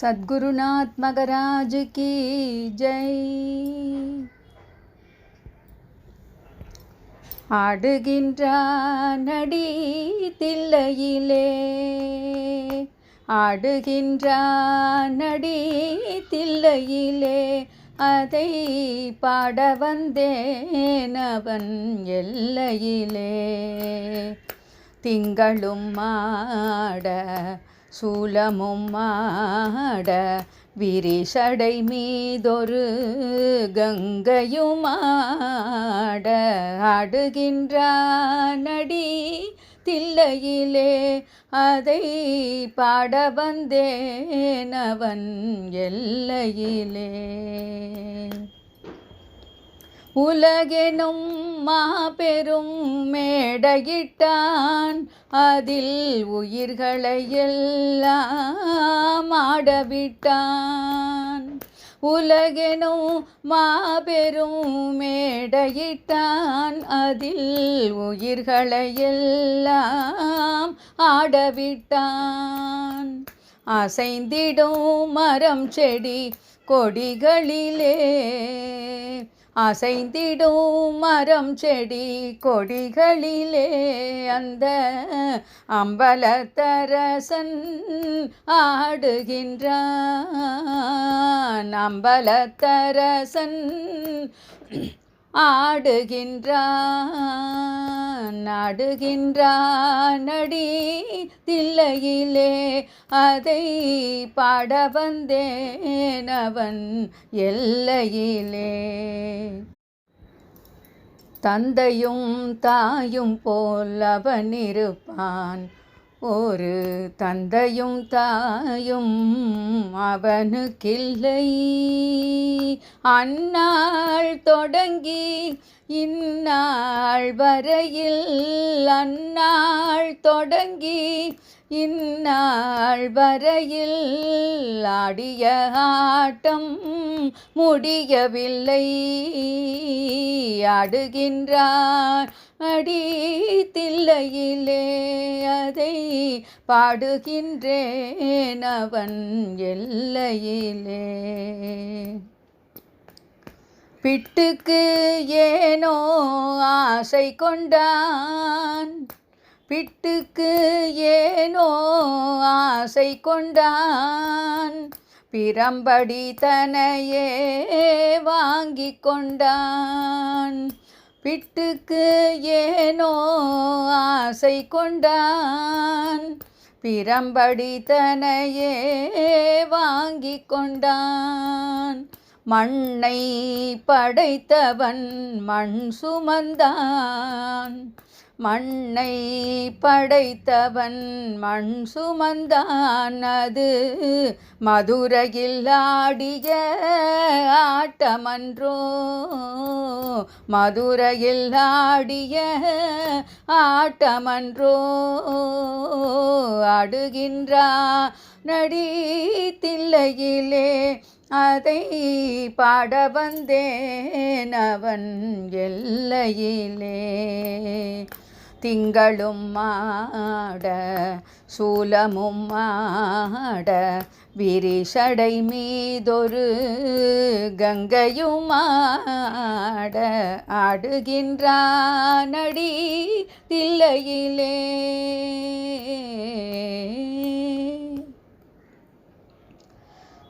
சத்குருநாத் மகராஜ் கி ஜெய். ஆடுகின்ற நடி தில்லையிலே ஆடுகின்ற நடி தில்லையிலே அதை பாட வந்தேன் அவன் எல்லையிலே. திங்களும் மாட சூலமும் மாட விரிசடை மீதொரு கங்கையுமாட ஆட ஆடுகின்றானடி தில்லையிலே அதை பாட வந்தேன் அவன் எல்லையிலே. உலகெனும் மாபெரும் மேடையிட்டான். அதில் உயிர்களை எல்லாம் ஆடவிட்டான். உலகெனும் மாபெரும் மேடையிட்டான். அதில் உயிர்களை எல்லாம் ஆடவிட்டான். அசைந்திடும் மரம் செடி கொடிகளிலே. அசைந்திடும் மரம் செடி கொடிகளிலே. அந்த அம்பலத்தரசன் ஆடுகின்றான். அம்பலத்தரசன் ஆடுகின்றான். ஆடுகின்றான் தில்லையிலே அதை பாட வந்தேன் அவன் எல்லையிலே. தந்தையும் தாயும் போல் அவன் இருப்பான். ஒரு தந்தையும் தாயும் அவனுக்கில்லை. அந்நாள் தொடங்கி இந்நாள் வரையில் அந்நாள் தொடங்கி இந்நாள் வரையில் ஆடிய ஆட்டம் முடியவில்லை. ஆடுகின்றார் அடி தில்லையிலே அதை பாடுகின்றேன் அவன் எல்லையிலே. பிட்டுக்கு ஏனோ ஆசை கொண்டான். பிட்டுக்கு ஏனோ ஆசை கொண்டான். பிரம்படி தனையே வாங்கி கொண்டான். பிட்டுக்கு ஏனோ ஆசை கொண்டான். பிரம்படி தனையே வாங்கி கொண்டான். மண்ணை படைத்தவன் மண் சுமந்தான். மண்ணை படைத்தவன் மண் சுமந்தான். அது மதுரையில் ஆடிய ஆட்டமன்றோ? மதுரையில் ஆடிய ஆட்டமன்றோ? ஆடுகின்றா நடி தில்லையிலே அதை பாட வந்தேன் அவன் எல்லையிலே. திங்களும் மாட சூலமும் மாட விரிசடை மீதொரு கங்கையுமாட ஆட ஆடுகின்றானடி தில்லையிலே.